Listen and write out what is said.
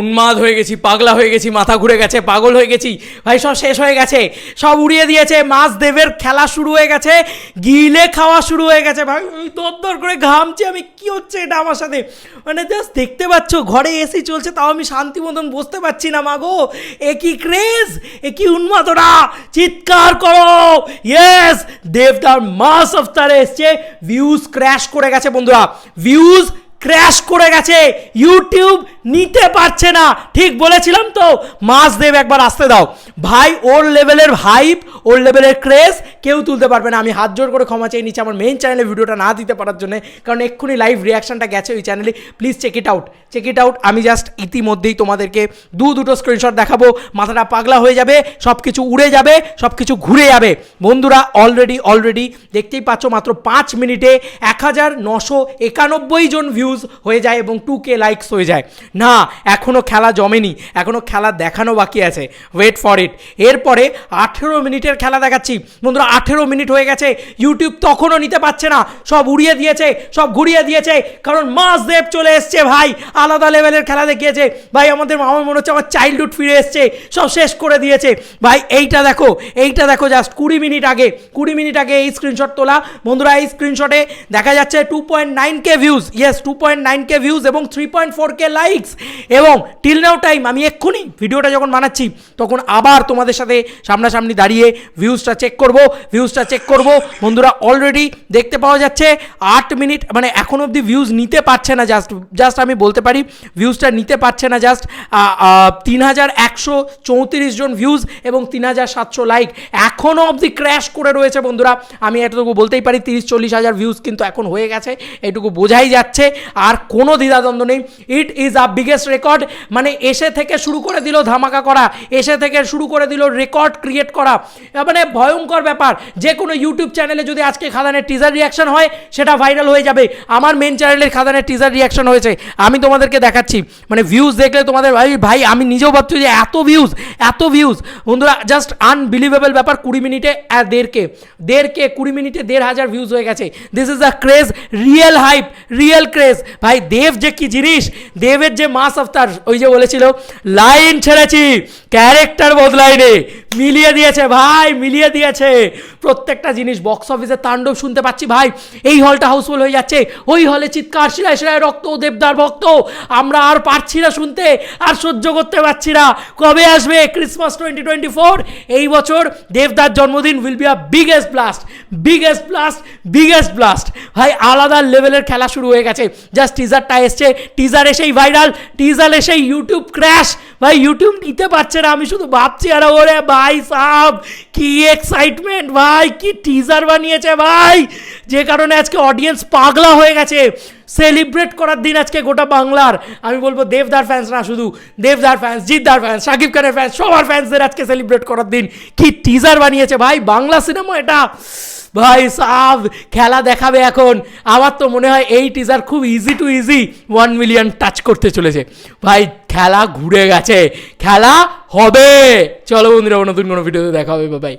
উন্মাদ হয়ে গেছি, পাগলা হয়ে গেছি, মাথা ঘুরে গেছে, পাগল হয়ে গেছি। ভাই, সব শেষ হয়ে গেছে। সব উড়িয়ে দিয়েছে, মাছ দেবের খেলা শুরু হয়ে গেছে, গিলে খাওয়া শুরু হয়ে গেছে। ভাই ওই দর করে ঘামছি আমি, কি হচ্ছে এটা আমার সাথে? মানে জাস্ট দেখতে পাচ্ছ, ঘরে এসি চলছে, তাও আমি শান্তি মতন বসতে পারছি না, মাগো। এ কি ক্রেজ এ কি উন্মাদনা? চিৎকার করো। ইয়েস দেবদার মাস অফতারে এসছে। ভিউজ ক্র্যাশ করে গেছে, বন্ধুরা। ভিউজ ক্র্যাশ করে গেছে। ইউটিউব নিতে পারছে না। ঠিক বলেছিলাম তো? মাস দেব একবার আসতে দাও। ভাই, ওর লেভেলের হাইপ ওর লেভেলের ক্রেজ কেউ তুলতে পারবে না। আমি হাত জোর করে ক্ষমা চেয়ে নিচ্ছি। আমার মেইন চ্যানেলে ভিডিওটা না দিতে পারার জন্য। কারণ এক্ষুনি লাইভ রিয়াকশনটা গেছে ওই চ্যানেলে please check it out check it out আমি জাস্ট ইতিমধ্যেই তোমাদেরকে দু, দুটো স্ক্রিনশট দেখাবো। মাথাটা পাগলা হয়ে যাবে সব কিছু উড়ে যাবে সব কিছু ঘুরে যাবে। বন্ধুরা অলরেডি অলরেডি দেখতেই পাচ্ছ মাত্র পাঁচ মিনিটে এক হাজার নশো একানব্বই জন ভিউজ হয়ে যায় এবং টু কে লাইকস হয়ে যায়। না এখনও খেলা জমেনি এখনও খেলা দেখানো বাকি আছে। ওয়েট ফর ইট এরপরে আঠেরো মিনিটের খেলা দেখাচ্ছি। বন্ধুরা, আঠেরো মিনিট হয়ে গেছে। ইউটিউব তখনও নিতে পারছে না। সব উড়িয়ে দিয়েছে, সব ঘুরিয়ে দিয়েছে, কারণ মাস দেব চলে এসছে ভাই। আলাদা লেভেলের খেলা দেখিয়েছে। ভাই, আমাদের আমার মনে হচ্ছে আমার চাইল্ডহুড ফিরে এসছে। সব শেষ করে দিয়েছে। ভাই, এইটা দেখো এইটা দেখো জাস্ট কুড়ি মিনিট আগে, কুড়ি মিনিট আগে এই স্ক্রিনশট তোলা। বন্ধুরা, এই স্ক্রিনশটে দেখা যাচ্ছে two point nine K views yes two point nine K views এবং three point four K likes এবং টিল নাও টাইম আমি এক্ষুনি ভিডিওটা যখন বানাচ্ছি, তখন আবার তোমাদের সাথে সামনাসামনি দাঁড়িয়ে ভিউজটা চেক করব ভিউজটা চেক করব। বন্ধুরা অলরেডি দেখতে পাওয়া যাচ্ছে, আট মিনিট মানে এখন অবধি ভিউজ নিতে পারছে না জাস্ট জাস্ট আমি বলতে পারি ভিউজটা নিতে পারছে না জাস্ট তিন হাজার একশো চৌত্রিশ জন ভিউজ এবং তিন হাজার সাতশো লাইক এখনও অবধি ক্র্যাশ করে রয়েছে বন্ধুরা। আমি এতটুকু বলতেই পারি, তিরিশ চল্লিশ হাজার ভিউজ কিন্তু এখন হয়ে গেছে, এটুকু বোঝাই যাচ্ছে। আর কোনো দ্বিধাদ্বন্দ্ব নেই। It is a biggest record মানে এসে থেকে শুরু করে দিল ধামাকা করা এসে থেকে শুরু করে দিল রেকর্ড ক্রিয়েট করা। মানে ভয়ঙ্কর ব্যাপার। যে কোনো ইউটিউব চ্যানেলে যদি আজকে খাদানের টিজার রিয়াকশন হয় সেটা ভাইরাল হয়ে যাবে। আমার মেন চ্যানেলের খাদানের টিজার রিয়াকশন হয়েছে। আমি তোমাদেরকে দেখাচ্ছি। মানে ভিউজ দেখলে তোমাদের ভাই ভাই আমি নিজেও ভাবছি যে এত ভিউজ এত ভিউজ বন্ধুরা জাস্ট আনবিলিভেবল ব্যাপার। কুড়ি মিনিটে আহ, দেড়কে কুড়ি মিনিটে দেড় হাজার ভিউজ হয়ে গেছে। This is a craze real hype real craze ভাই দেব যে কি জিনিস? দেবের যে মাস অফতার ওই যে বলেছিল লাইন ছেড়েছি। ক্যারেক্টার বদলাইনি মিলিয়ে দিয়েছে ভাই, মিলিয়ে দিয়েছে। প্রত্যেকটা জিনিস বক্স অফিসে তাণ্ডব শুনতে পাচ্ছি ভাই। এই হলটা হাউসফুল হয়ে যাচ্ছে। ওই হলে চিৎকার, শিলায় শিলায় রক্ত, দেবদার ভক্ত। আমরা আর পারছি না শুনতে, আর সহ্য করতে পারছি না। কবে আসবে ক্রিসমাস টোয়েন্টি টোয়েন্টি ফোর এই বছর দেবদার জন্মদিন will be a biggest blast biggest blast biggest blast ভাই, আলাদা লেভেলের খেলা শুরু হয়ে গেছে। জাস্ট টিজারটা এসছে। টিজার এসেই ভাইরাল টিজার এসেই ইউটিউব ক্র্যাশ ভাই ইউটিউব নিতে পারছে না। আমি শুধু ভাবছি, আর ওরে ভাই সাহ কি এক্সাইটমেন্ট ভাই, কি টিজার বানিয়েছে ভাই। যে কারণে আজকে অডিয়েন্স পাগলা হয়ে গেছে। সেলিব্রেট করার দিন আজকে গোটা বাংলার। আমি বলব, দেবদার ফ্যান্স না শুধু, দেবদার ফ্যান্স জিদ্দার ফ্যান্স শাকিব খানের ফ্যান্স সবার ফ্যান্সদের আজকে সেলিব্রেট করার দিন। কি টিজার বানিয়েছে ভাই, বাংলা সিনেমা এটা। ভাই সাব খেলা দেখাবে এখন। আমার তো মনে হয় এই টিজার খুব easy to easy one million touch করতে চলেছে। ভাই খেলা ঘুরে গেছে। খেলা হবে। চলো বন্ধুরা নতুন কোনো ভিডিওতে দেখা হবে। বাই